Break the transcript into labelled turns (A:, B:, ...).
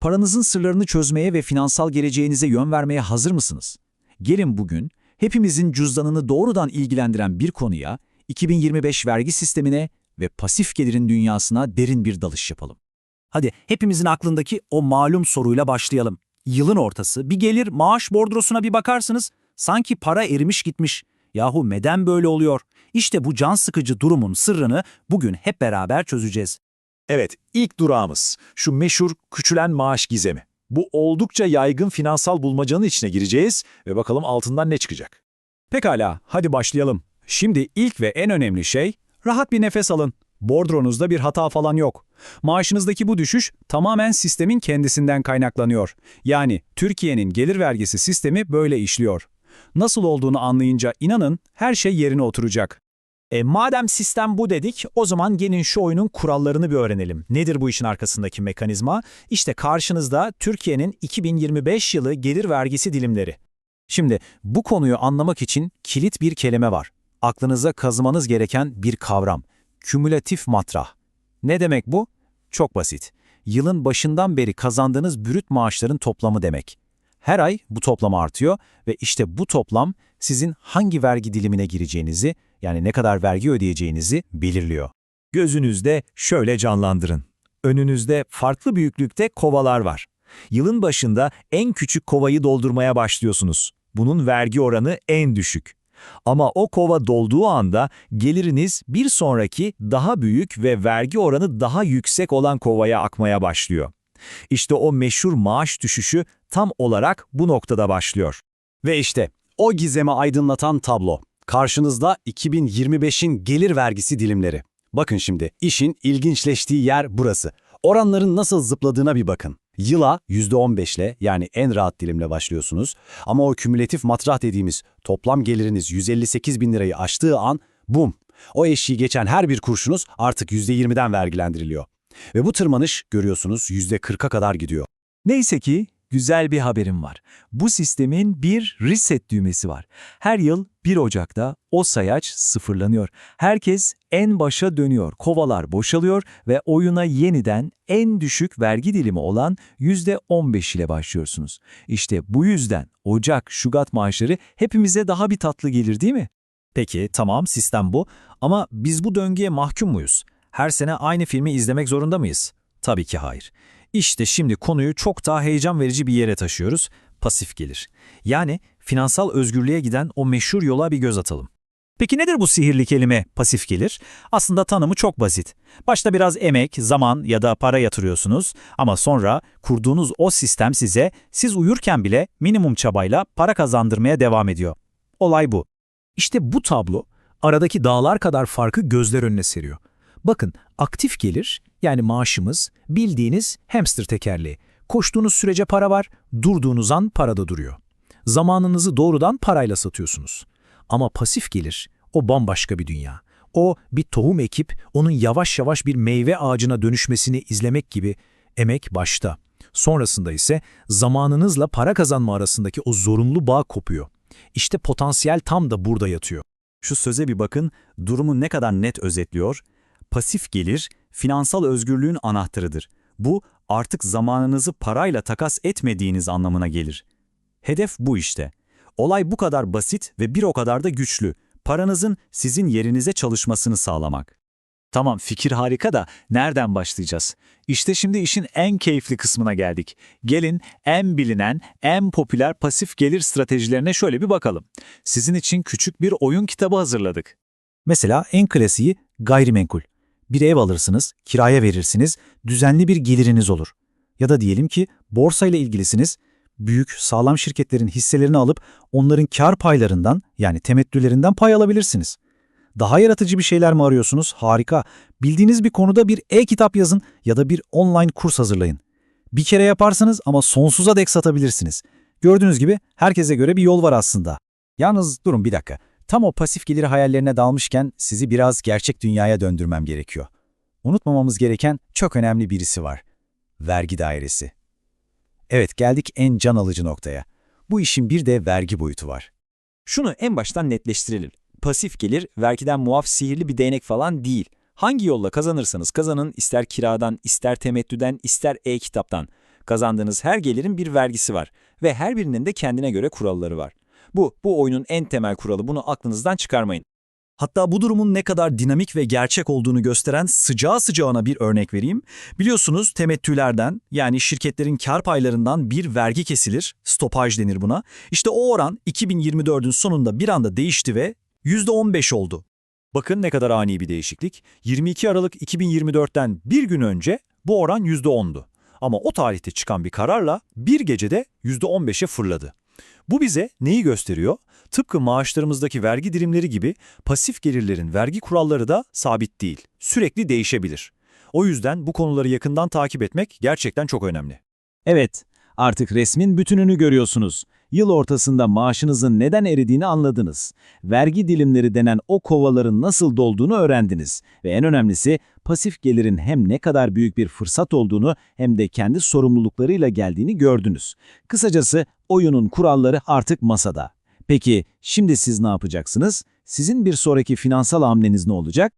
A: Paranızın sırlarını çözmeye ve finansal geleceğinize yön vermeye hazır mısınız? Gelin bugün hepimizin cüzdanını doğrudan ilgilendiren bir konuya, 2025 vergi sistemine ve pasif gelirin dünyasına derin bir dalış yapalım.
B: Hadi hepimizin aklındaki o malum soruyla başlayalım. Yılın ortası bir gelir maaş bordrosuna bir bakarsınız sanki para erimiş gitmiş. Yahu neden böyle oluyor? İşte bu can sıkıcı durumun sırrını bugün hep beraber çözeceğiz.
C: Evet, ilk durağımız şu meşhur küçülen maaş gizemi. Bu oldukça yaygın finansal bulmacanın içine gireceğiz ve bakalım altından ne çıkacak.
D: Pekala, hadi başlayalım. Şimdi ilk ve en önemli şey, rahat bir nefes alın. Bordronuzda bir hata falan yok. Maaşınızdaki bu düşüş tamamen sistemin kendisinden kaynaklanıyor. Yani Türkiye'nin gelir vergisi sistemi böyle işliyor. Nasıl olduğunu anlayınca inanın her şey yerine oturacak.
C: E madem sistem bu dedik, o zaman gelin şu oyunun kurallarını bir öğrenelim. Nedir bu işin arkasındaki mekanizma? İşte karşınızda Türkiye'nin 2025 yılı gelir vergisi dilimleri.
B: Şimdi bu konuyu anlamak için kilit bir kelime var. Aklınıza kazımanız gereken bir kavram. Kümülatif matrah. Ne demek bu? Çok basit. Yılın başından beri kazandığınız brüt maaşların toplamı demek. Her ay bu toplam artıyor ve işte bu toplam sizin hangi vergi dilimine gireceğinizi, yani ne kadar vergi ödeyeceğinizi belirliyor.
C: Gözünüzde şöyle canlandırın. Önünüzde farklı büyüklükte kovalar var. Yılın başında en küçük kovayı doldurmaya başlıyorsunuz. Bunun vergi oranı en düşük. Ama o kova dolduğu anda geliriniz bir sonraki daha büyük ve vergi oranı daha yüksek olan kovaya akmaya başlıyor. İşte o meşhur maaş düşüşü tam olarak bu noktada başlıyor.
B: Ve işte o gizemi aydınlatan tablo. Karşınızda 2025'in gelir vergisi dilimleri. Bakın şimdi işin ilginçleştiği yer burası. Oranların nasıl zıpladığına bir bakın. Yıla %15 ile yani en rahat dilimle başlıyorsunuz ama o kümülatif matrah dediğimiz toplam geliriniz 158 bin lirayı aştığı an bum o eşiği geçen her bir kurşunuz artık %20'den vergilendiriliyor. Ve bu tırmanış görüyorsunuz %40'a kadar gidiyor.
E: Neyse ki güzel bir haberim var. Bu sistemin bir reset düğmesi var. Her yıl 1 Ocak'ta o sayaç sıfırlanıyor. Herkes en başa dönüyor, kovalar boşalıyor ve oyuna yeniden en düşük vergi dilimi olan %15 ile başlıyorsunuz. İşte bu yüzden Ocak, Şubat maaşları hepimize daha bir tatlı gelir değil mi?
B: Peki tamam sistem bu ama biz bu döngüye mahkum muyuz? Her sene aynı filmi izlemek zorunda mıyız? Tabii ki hayır. İşte şimdi konuyu çok daha heyecan verici bir yere taşıyoruz. Pasif gelir. Yani finansal özgürlüğe giden o meşhur yola bir göz atalım. Peki nedir bu sihirli kelime pasif gelir? Aslında tanımı çok basit. Başta biraz emek, zaman ya da para yatırıyorsunuz ama sonra kurduğunuz o sistem size siz uyurken bile minimum çabayla para kazandırmaya devam ediyor. Olay bu.
D: İşte bu tablo aradaki dağlar kadar farkı gözler önüne seriyor. Bakın aktif gelir yani maaşımız bildiğiniz hamster tekerleği. Koştuğunuz sürece para var, durduğunuz an para da duruyor. Zamanınızı doğrudan parayla satıyorsunuz. Ama pasif gelir o bambaşka bir dünya. O bir tohum ekip onun yavaş yavaş bir meyve ağacına dönüşmesini izlemek gibi emek başta. Sonrasında ise zamanınızla para kazanma arasındaki o zorunlu bağ kopuyor. İşte potansiyel tam da burada yatıyor.
B: Şu söze bir bakın, durumu ne kadar net özetliyor. Pasif gelir, finansal özgürlüğün anahtarıdır. Bu, artık zamanınızı parayla takas etmediğiniz anlamına gelir. Hedef bu işte. Olay bu kadar basit ve bir o kadar da güçlü. Paranızın sizin yerinize çalışmasını sağlamak. Tamam fikir harika da nereden başlayacağız? İşte şimdi işin en keyifli kısmına geldik. Gelin en bilinen, en popüler pasif gelir stratejilerine şöyle bir bakalım. Sizin için küçük bir oyun kitabı hazırladık. Mesela en klasiği gayrimenkul. Bir ev alırsınız, kiraya verirsiniz, düzenli bir geliriniz olur. Ya da diyelim ki borsayla ilgilisiniz, büyük, sağlam şirketlerin hisselerini alıp onların kar paylarından yani temettülerinden pay alabilirsiniz. Daha yaratıcı bir şeyler mi arıyorsunuz? Harika. Bildiğiniz bir konuda bir e-kitap yazın ya da bir online kurs hazırlayın. Bir kere yaparsınız ama sonsuza dek satabilirsiniz. Gördüğünüz gibi herkese göre bir yol var aslında. Yalnız durun bir dakika. Tam o pasif gelir hayallerine dalmışken sizi biraz gerçek dünyaya döndürmem gerekiyor. Unutmamamız gereken çok önemli birisi var. Vergi dairesi. Evet geldik en can alıcı noktaya. Bu işin bir de vergi boyutu var.
F: Şunu en baştan netleştirelim. Pasif gelir, vergiden muaf sihirli bir değnek falan değil. Hangi yolla kazanırsanız kazanın, ister kiradan, ister temettüden, ister e-kitaptan. Kazandığınız her gelirin bir vergisi var ve her birinin de kendine göre kuralları var. Bu, bu oyunun en temel kuralı. Bunu aklınızdan çıkarmayın.
B: Hatta bu durumun ne kadar dinamik ve gerçek olduğunu gösteren sıcağı sıcağına bir örnek vereyim. Biliyorsunuz temettülerden yani şirketlerin kar paylarından bir vergi kesilir, stopaj denir buna. İşte o oran 2024'ün sonunda bir anda değişti ve %15 oldu. Bakın ne kadar ani bir değişiklik. 22 Aralık 2024'ten bir gün önce bu oran %10'du. Ama o tarihte çıkan bir kararla bir gecede %15'e fırladı. Bu bize neyi gösteriyor? Tıpkı maaşlarımızdaki vergi dilimleri gibi pasif gelirlerin vergi kuralları da sabit değil. Sürekli değişebilir. O yüzden bu konuları yakından takip etmek gerçekten çok önemli.
E: Evet, artık resmin bütününü görüyorsunuz. Yıl ortasında maaşınızın neden eridiğini anladınız. Vergi dilimleri denen o kovaların nasıl dolduğunu öğrendiniz. Ve en önemlisi pasif gelirin hem ne kadar büyük bir fırsat olduğunu hem de kendi sorumluluklarıyla geldiğini gördünüz. Kısacası oyunun kuralları artık masada. Peki şimdi siz ne yapacaksınız? Sizin bir sonraki finansal hamleniz ne olacak?